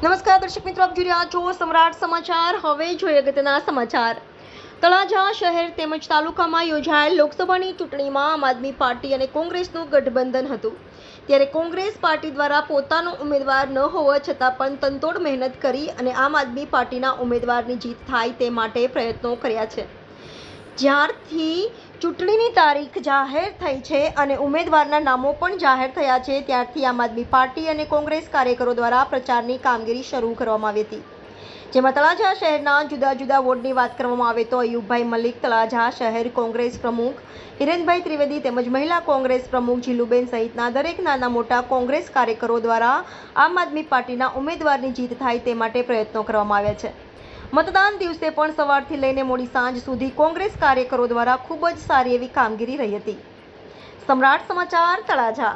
દર્શક મિત્રો, આપ જોઈ રહ્યા છો સમ્રાટ સમાચાર. હવે જોઈએ અગત્યના સમાચાર. તળાજા શહેર તેમજ તાલુકામાં યોજાયેલ લોકસભાની ચૂંટણીમાં આમ આદમી પાર્ટી અને કોંગ્રેસનું ગઠબંધન હતું. ત્યારે કોંગ્રેસ પાર્ટી દ્વારા પોતાનો ઉમેદવાર ન હોવા છતાં પણ તંતોડ મહેનત કરી અને આમ આદમી પાર્ટીના ઉમેદવારની જીત થાય તે માટે પ્રયત્નો કર્યા છે. જ્યારથી ચૂંટણીની તારીખ જાહેર થઈ છે અને ઉમેદવારના નામો પણ જાહેર થયા છે. ત્યારથી આમ આદમી પાર્ટી અને કોંગ્રેસ કાર્યકરો દ્વારા પ્રચારની કામગીરી શરૂ કરવામાં આવી હતી. જેમાં તળાજા શહેરના જુદા જુદા વોર્ડની વાત કરવામાં આવે તો અયુબભાઈ મલિક, તળાજા શહેર કોંગ્રેસ પ્રમુખ, હિરેનભાઈ ત્રિવેદી તેમજ મહિલા કોંગ્રેસ પ્રમુખ જીલુબેન સહિતના દરેક નાના મોટા કોંગ્રેસ કાર્યકરો દ્વારા આમ આદમી પાર્ટીના ઉમેદવારની જીત થાય તે માટે પ્રયત્નો કરવામાં આવ્યા છે. મતદાન દિવસે પણ સવારથી લઈને મોડી સાંજ સુધી કોંગ્રેસ કાર્યકરો દ્વારા ખૂબ જ સારી એવી કામગીરી રહી હતી. સમ્રાટ સમાચાર તળાજા.